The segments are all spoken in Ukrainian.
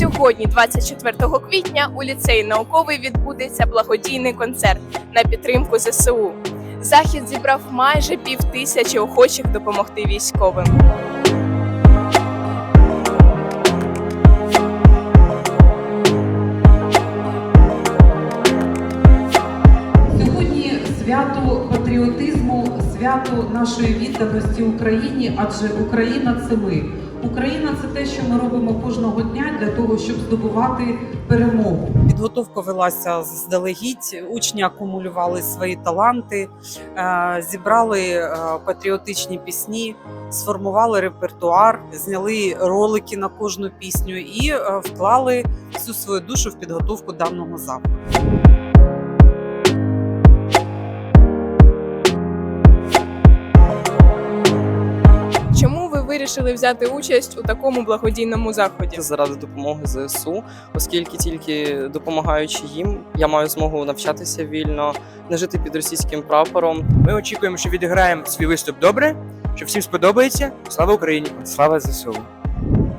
Сьогодні, 24 квітня, у ліцеї науковий відбудеться благодійний концерт на підтримку ЗСУ. Захід зібрав майже пів тисячі охочих допомогти військовим. Сьогодні свято патріотизму, свято нашої відданості Україні, адже Україна це ми. Україна це те, що ми робимо кожного дня для того, щоб здобувати перемогу. Підготовка велася заздалегідь. Учні акумулювали свої таланти, е, зібрали е, патріотичні пісні, сформували репертуар, зняли ролики на кожну пісню і е, вклали всю свою душу в підготовку даного заходу. Вирішили взяти участь у такому благодійному заході? заради допомоги ЗСУ, оскільки тільки допомагаючи їм, я маю змогу навчатися вільно, не жити під російським прапором. Ми очікуємо, що відіграємо свій виступ добре, що всім сподобається. Слава Україні! Слава ЗСУ!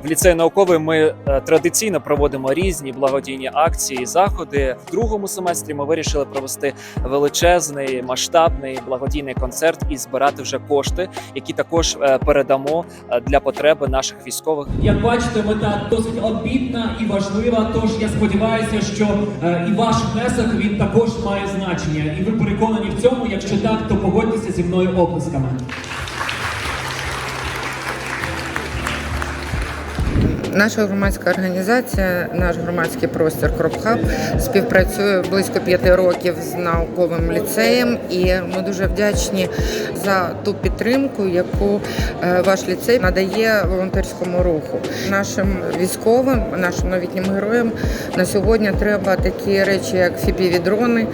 В ліцеї науковий ми е, традиційно проводимо різні благодійні акції і заходи. В другому семестрі ми вирішили провести величезний масштабний благодійний концерт і збирати вже кошти, які також е, передамо е, для потреби наших військових. Як бачите, мета досить обітна і важлива. Тож я сподіваюся, що і ваш внесок він також має значення. І ви переконані в цьому. Якщо так, то погодьтеся зі мною оплесками. Наша громадська організація, наш громадський простір Кропхаб співпрацює близько п'яти років з науковим ліцеєм, і ми дуже вдячні за ту підтримку, яку е, ваш ліцей надає волонтерському руху. Нашим військовим, нашим новітнім героям на сьогодні треба такі речі, як фіпіві-дрони,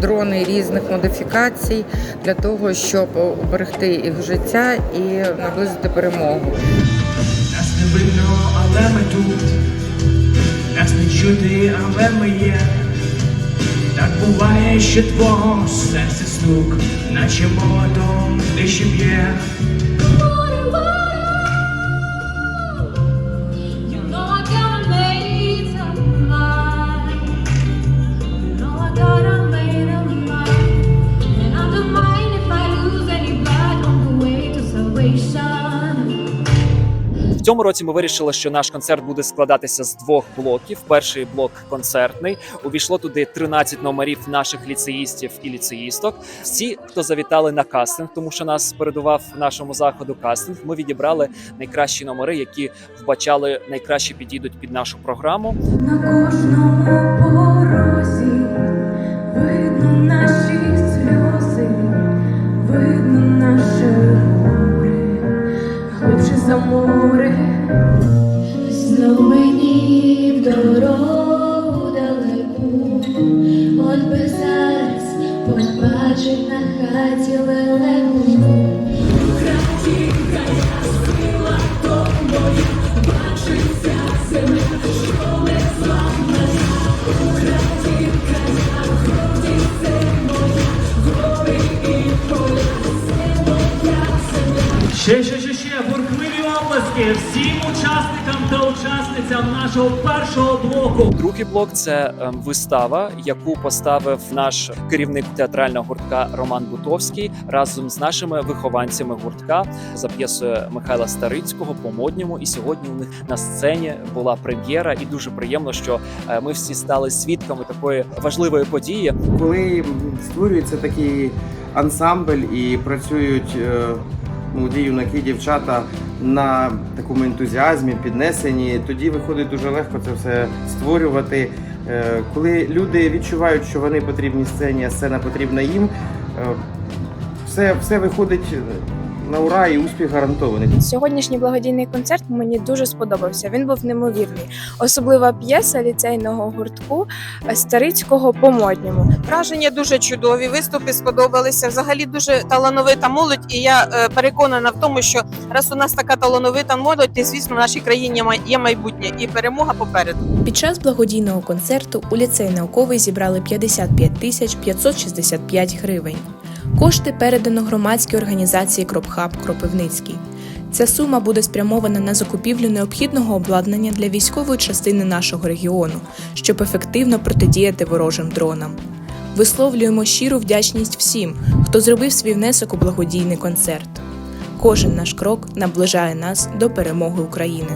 дрони різних модифікацій для того, щоб уберегти їх життя і наблизити перемогу. Не видно, але ми тут. Нас не чути, але ми є. Так буває, що твого серце стук, наче молотом ще б'є. Цьому році ми вирішили, що наш концерт буде складатися з двох блоків. Перший блок концертний. Увійшло туди 13 номерів наших ліцеїстів і ліцеїсток. Всі, хто завітали на кастинг, тому що нас передував нашому заходу кастинг. Ми відібрали найкращі номери, які вбачали найкраще підійдуть під нашу програму. На кожному порозі видно наші Ще, ще, ще, ще, бурхливі оплески всім учасникам та учасницям нашого першого блоку. Другий блок це ем, вистава, яку поставив наш керівник театрального гуртка Роман Бутовський разом з нашими вихованцями гуртка за п'єсою Михайла Старицького по модньому. І сьогодні у них на сцені була прем'єра, і дуже приємно, що е, ми всі стали свідками такої важливої події. коли створюється такий ансамбль і працюють е, молоді юнаки, дівчата на такому ентузіазмі, піднесенні, тоді виходить дуже легко це все створювати. Е, Коли люди відчувають, що вони потрібні сцені, а сцена потрібна їм, е, все, все виходить на ура і успіх гарантований. Сьогоднішній благодійний концерт мені дуже сподобався. Він був неймовірний. Особлива п'єса ліцейного гуртку Старицького по модньому. Враження дуже чудові. Виступи сподобалися. Взагалі дуже талановита молодь. І я е, переконана в тому, що раз у нас така талановита молодь, то звісно в нашій країні є майбутнє і перемога попереду. Під час благодійного концерту у ліцей науковий зібрали 55 тисяч 565 гривень. Кошти передано громадській організації Кропхаб Кропивницький. Ця сума буде спрямована на закупівлю необхідного обладнання для військової частини нашого регіону, щоб ефективно протидіяти ворожим дронам. Висловлюємо щиру вдячність всім, хто зробив свій внесок у благодійний концерт. Кожен наш крок наближає нас до перемоги України.